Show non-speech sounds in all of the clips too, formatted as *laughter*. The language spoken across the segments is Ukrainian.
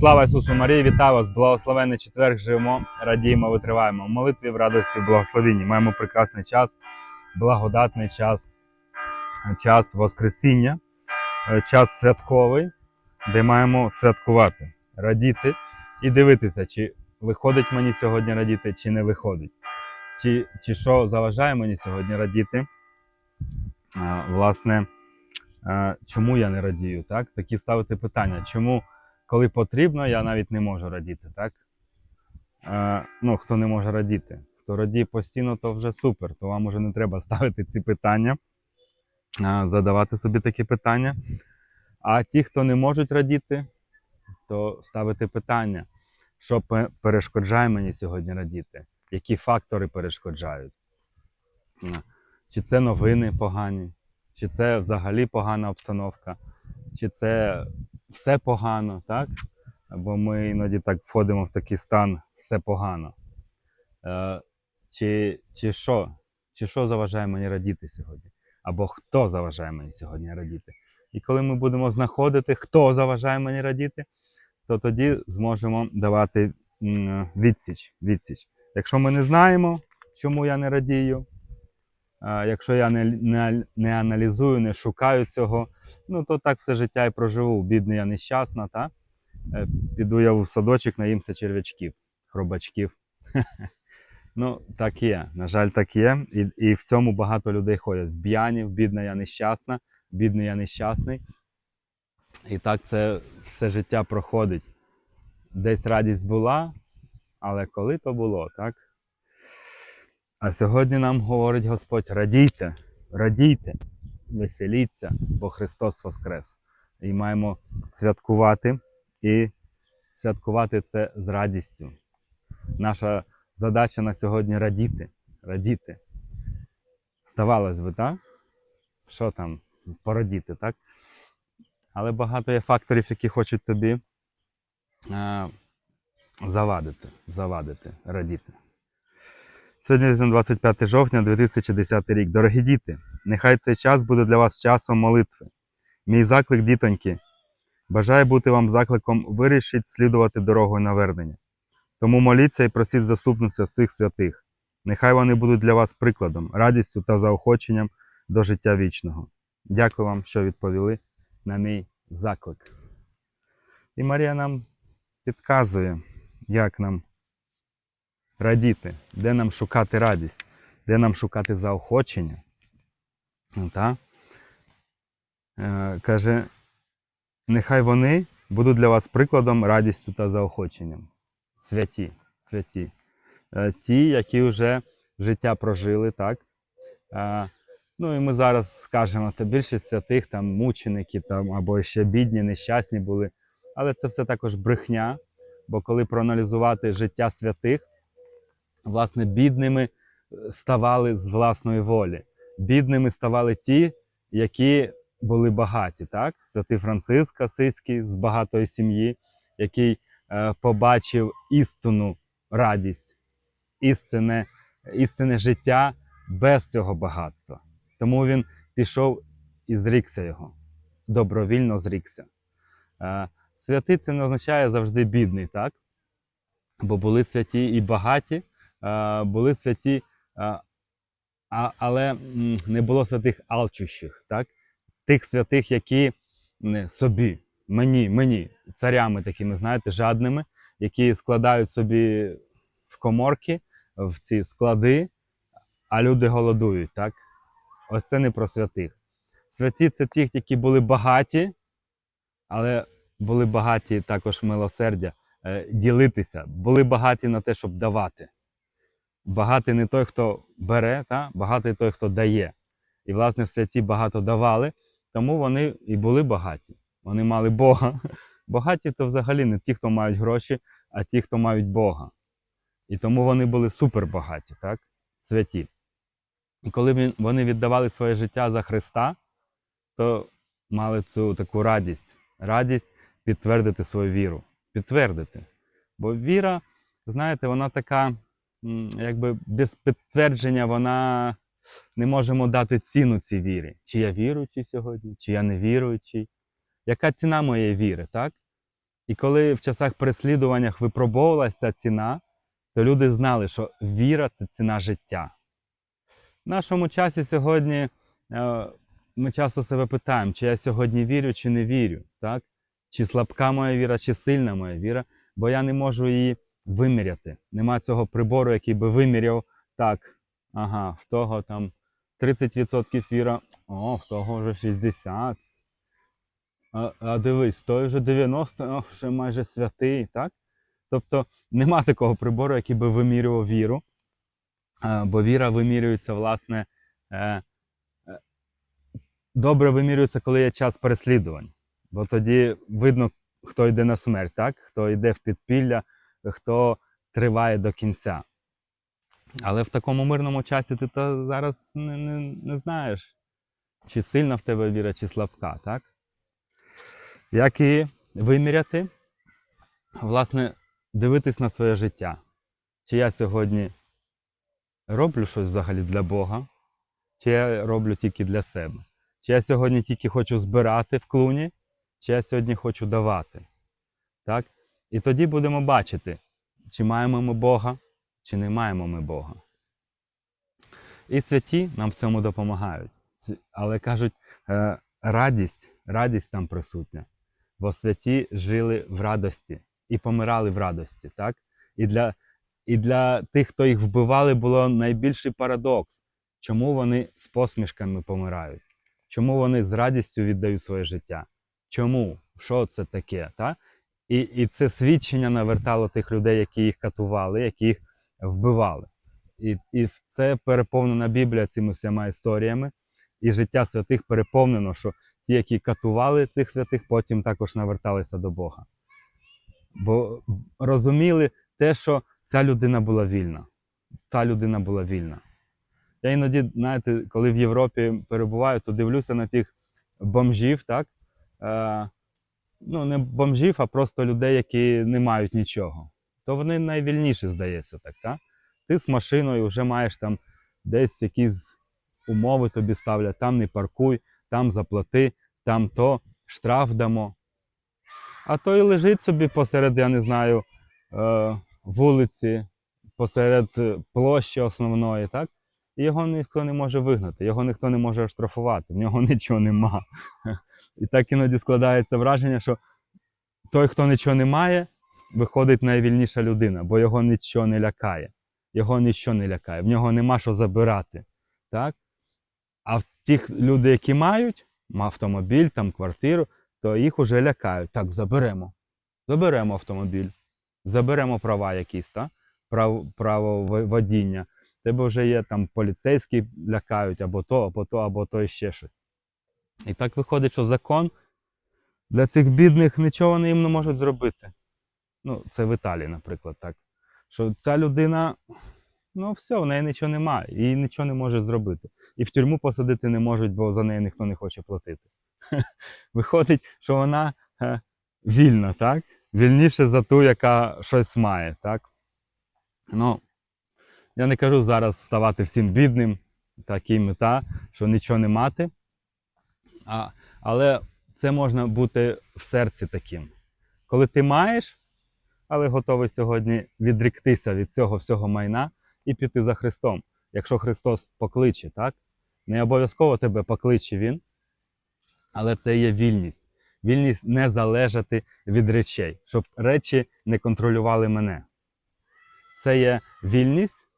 Слава Ісусу Марії, вітаю вас! Благословенний четверг живемо, радіємо, витриваємо. В молитві в радості, в благословенні. Маємо прекрасний час, благодатний час, час Воскресіння, е, час святковий, де маємо святкувати, радіти і дивитися, чи виходить мені сьогодні радіти, чи не виходить. Чи, чи що заважає мені сьогодні радіти. Власне, чому я не радію? Так? Такі ставити питання. Чому, коли потрібно, я навіть не можу радіти, так? А, ну, хто не може радіти? Хто радіє постійно, то вже супер. То вам уже не треба ставити ці питання, а, задавати собі такі питання. А ті, хто не можуть радіти, то ставити питання, що пе- перешкоджає мені сьогодні радіти, які фактори перешкоджають. Чи це новини погані, чи це взагалі погана обстановка, чи це все погано, так? Бо ми іноді так входимо в такий стан все погано. Е, чи, чи що? Чи що заважає мені радіти сьогодні? Або хто заважає мені сьогодні радіти? І коли ми будемо знаходити, хто заважає мені радіти, то тоді зможемо давати відсіч. відсіч. Якщо ми не знаємо, чому я не радію, якщо я не, не, не аналізую, не шукаю цього, ну то так все життя і проживу. Бідний я нещасна, та? Е, Піду я в садочок, наїмся черв'ячків, хробачків. *laughs* Ну, так є. На жаль, так є. І, і в цьому багато людей ходять. В б'яні, бідна я нещасна, бідний я нещасний. І так це все життя проходить. Десь радість була, але коли то було, так? А сьогодні нам говорить Господь: радійте, радійте, веселіться, бо Христос Воскрес. І маємо святкувати і святкувати це з радістю. Наша задача на сьогодні радіти. Радіти. Здавалось би, так? Що там порадіти, так? Але багато є факторів, які хочуть тобі е, завадити, завадити, радіти. Сьогодні 25 жовтня 2010 рік. Дорогі діти, нехай цей час буде для вас часом молитви. Мій заклик, дітоньки, бажає бути вам закликом вирішить слідувати дорогою навернення. Тому моліться і просіть заступництва всіх святих. Нехай вони будуть для вас прикладом, радістю та заохоченням до життя вічного. Дякую вам, що відповіли на мій заклик. І Марія нам підказує, як нам радіти, де нам шукати радість, де нам шукати заохочення. Ну, Та? Е, каже, нехай вони будуть для вас прикладом, радістю та заохоченням. Святі, святі. Е, ті, які вже життя прожили, так? Е, ну і ми зараз скажемо, це більшість святих, там мученики, там, або ще бідні, нещасні були. Але це все також брехня. Бо коли проаналізувати життя святих, власне, бідними е, ставали з власної волі. Бідними ставали ті, які були багаті. Так? Святий Франциск Асиський з багатої сім'ї, який е, побачив істинну радість, істинне, істинне життя без цього багатства. Тому він пішов і зрікся його, добровільно зрікся. Е, Святий це не означає завжди бідний, так? Бо були святі і багаті, були святі, але не було святих алчущих, так? Тих святих, які собі, мені, мені, царями такими, знаєте, жадними, які складають собі в коморки, в ці склади, а люди голодують, так? Ось це не про святих. Святі це ті, які були багаті, але були багаті також милосердя, е, ділитися, були багаті на те, щоб давати. Багатий не той, хто бере, та? багатий той, хто дає. І, власне, святі багато давали, тому вони і були багаті. Вони мали Бога. *laughs* Багаті це взагалі не ті, хто мають гроші, а ті, хто мають Бога. І тому вони були супербагаті, так? святі. І коли вони віддавали своє життя за Христа, то мали цю таку радість. Радість підтвердити свою віру. Підтвердити. Бо віра, знаєте, вона така, якби без підтвердження, вона не можемо дати ціну цій вірі. Чи я віруючий сьогодні, чи я не віруючий. Яка ціна моєї віри, так? І коли в часах переслідуваннях випробовувалася ця ціна, то люди знали, що віра це ціна життя. В нашому часі сьогодні е, ми часто себе питаємо, чи я сьогодні вірю, чи не вірю. Так? Чи слабка моя віра, чи сильна моя віра, бо я не можу її виміряти. Нема цього прибору, який би виміряв так. Ага, в того там 30% віра, о, в того вже 60. А, а дивись, той вже 90, о, вже майже святий, так? Тобто нема такого прибору, який би вимірював віру. Бо віра вимірюється, власне, е, е, добре вимірюється, коли є час переслідувань. Бо тоді видно, хто йде на смерть, так? хто йде в підпілля, хто триває до кінця. Але в такому мирному часі ти то зараз не, не, не знаєш, чи сильна в тебе віра, чи слабка, так? Як і виміряти, власне, дивитись на своє життя. Чи я сьогодні роблю щось взагалі для Бога, чи я роблю тільки для себе. Чи я сьогодні тільки хочу збирати в клуні, чи я сьогодні хочу давати. Так? І тоді будемо бачити, чи маємо ми Бога, чи не маємо ми Бога. І святі нам в цьому допомагають. Але кажуть, е, радість, радість там присутня. Бо святі жили в радості і помирали в радості. Так? І, для, і для тих, хто їх вбивали, було найбільший парадокс. Чому вони з посмішками помирають? Чому вони з радістю віддають своє життя? Чому? Що це таке? Та? І, і це свідчення навертало тих людей, які їх катували, які їх вбивали. І, і це переповнена Біблія цими всіма історіями. І життя святих переповнено, що ті, які катували цих святих, потім також наверталися до Бога. Бо розуміли те, що ця людина була вільна. Та людина була вільна. Я іноді, знаєте, коли в Європі перебуваю, то дивлюся на тих бомжів, так? Ну, не бомжів, а просто людей, які не мають нічого. То вони найвільніші, здається, так, так? Ти з машиною вже маєш там десь якісь умови тобі ставлять, там не паркуй, там заплати, там то штраф дамо. А той лежить собі посеред, я не знаю, е, вулиці, посеред площі основної, так? І його ніхто не може вигнати, його ніхто не може оштрафувати, в нього *laughs* нічого нема. І так іноді складається враження, що той, хто нічого не має, виходить найвільніша людина, бо його нічого не лякає. Його нічого не лякає, в нього нема що забирати. Так? А в тих люди, які мають автомобіль, там, квартиру, то їх уже лякають. Так, заберемо. Заберемо автомобіль, заберемо права якісь, так? Право, право водіння. Тебе вже є там поліцейські лякають, або то, або то, або то і ще щось. І так виходить, що закон для цих бідних нічого вони їм не можуть зробити. Ну, це в Італії, наприклад, так. Що ця людина, ну все, в неї нічого немає, їй нічого не може зробити. І в тюрму посадити не можуть, бо за неї ніхто не хоче платити. *laughs* Виходить, що вона е, вільна, так? Вільніше за ту, яка щось має, так? Ну, я не кажу зараз ставати всім бідним, такий мета, що нічого не мати. А, але це можна бути в серці таким. Коли ти маєш, але готовий сьогодні відріктися від цього всього майна і піти за Христом. Якщо Христос покличе, так? Не обов'язково тебе покличе Він, але це є вільність. Вільність не залежати від речей, щоб речі не контролювали мене. Це є вільність,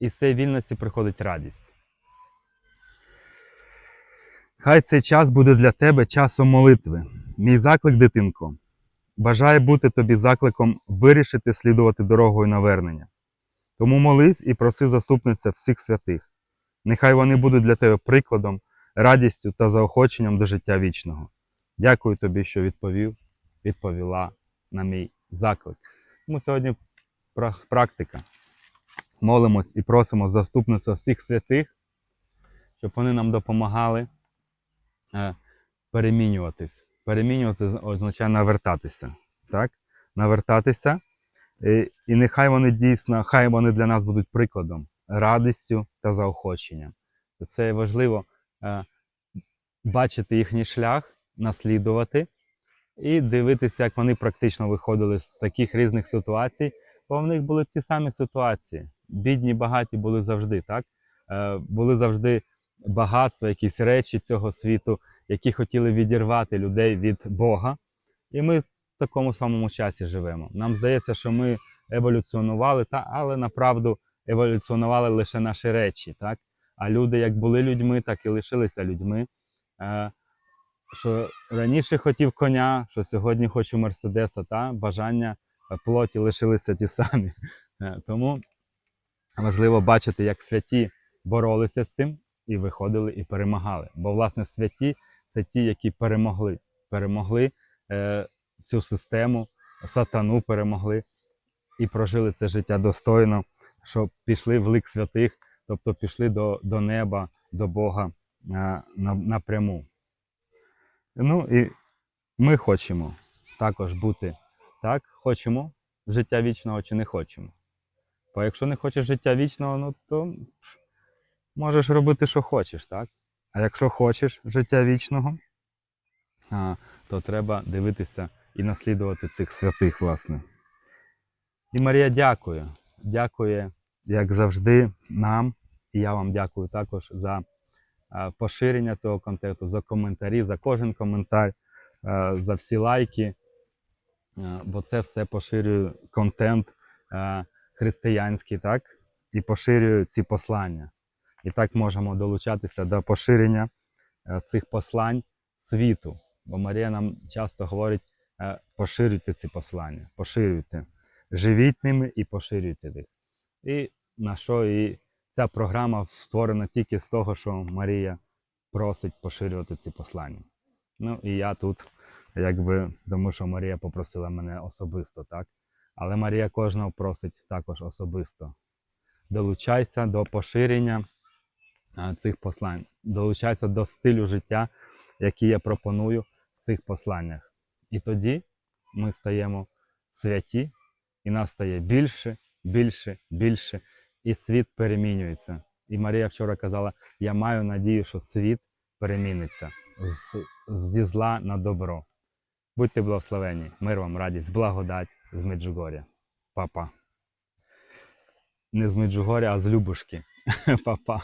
і з цієї вільності приходить радість. Хай цей час буде для тебе часом молитви. Мій заклик, дитинко, бажає бути тобі закликом вирішити слідувати дорогою навернення. Тому молись і проси заступниця всіх святих. Нехай вони будуть для тебе прикладом, радістю та заохоченням до життя вічного. Дякую тобі, що відповів, відповіла на мій заклик. Тому сьогодні практика. Молимось і просимо заступництва всіх святих, щоб вони нам допомагали перемінюватись. Перемінюватися означає навертатися. Так? Навертатися. І, і нехай вони дійсно, хай вони для нас будуть прикладом, радістю та заохоченням. Це важливо е, бачити їхній шлях, наслідувати і дивитися, як вони практично виходили з таких різних ситуацій, бо в них були ті самі ситуації. Бідні, багаті були завжди, так? Е, були завжди багатства, якісь речі цього світу, які хотіли відірвати людей від Бога. І ми в такому самому часі живемо. Нам здається, що ми еволюціонували, та, але направду еволюціонували лише наші речі. Так? А люди, як були людьми, так і лишилися людьми. Е, що раніше хотів коня, що сьогодні хочу Мерседеса, та бажання е, плоті лишилися ті самі. Е, Тому важливо бачити, як святі боролися з цим і виходили і перемагали. Бо, власне, святі це ті, які перемогли. Перемогли е, цю систему, сатану перемогли і прожили це життя достойно, що пішли в лик святих, тобто пішли до, до неба, до Бога е, на, напряму. Ну і ми хочемо також бути так, хочемо життя вічного чи не хочемо. Бо якщо не хочеш життя вічного, ну то можеш робити, що хочеш, так? А якщо хочеш життя вічного, то треба дивитися і наслідувати цих святих, власне. І Марія дякує. Дякує, як завжди, нам. І я вам дякую також за поширення цього контенту, за коментарі, за кожен коментар, за всі лайки. Бо це все поширює контент християнський, так? І поширює ці послання. І так можемо долучатися до поширення е, цих послань світу. Бо Марія нам часто говорить: е, поширюйте ці послання, поширюйте, живіть ними і поширюйте їх. І на що і ця програма створена тільки з того, що Марія просить поширювати ці послання. Ну і я тут, якби, тому що Марія попросила мене особисто, так? Але Марія кожного просить також особисто. Долучайся до поширення цих послань, долучайся до стилю життя, який я пропоную в цих посланнях. І тоді ми стаємо святі, і нас стає більше, більше, більше, і світ перемінюється. І Марія вчора казала: я маю надію, що світ переміниться з, зі зла на добро. Будьте благословені, мир вам, радість, благодать з Меджугоря. Папа. Не з Меджугоря, а з Любушки. *laughs* Папа.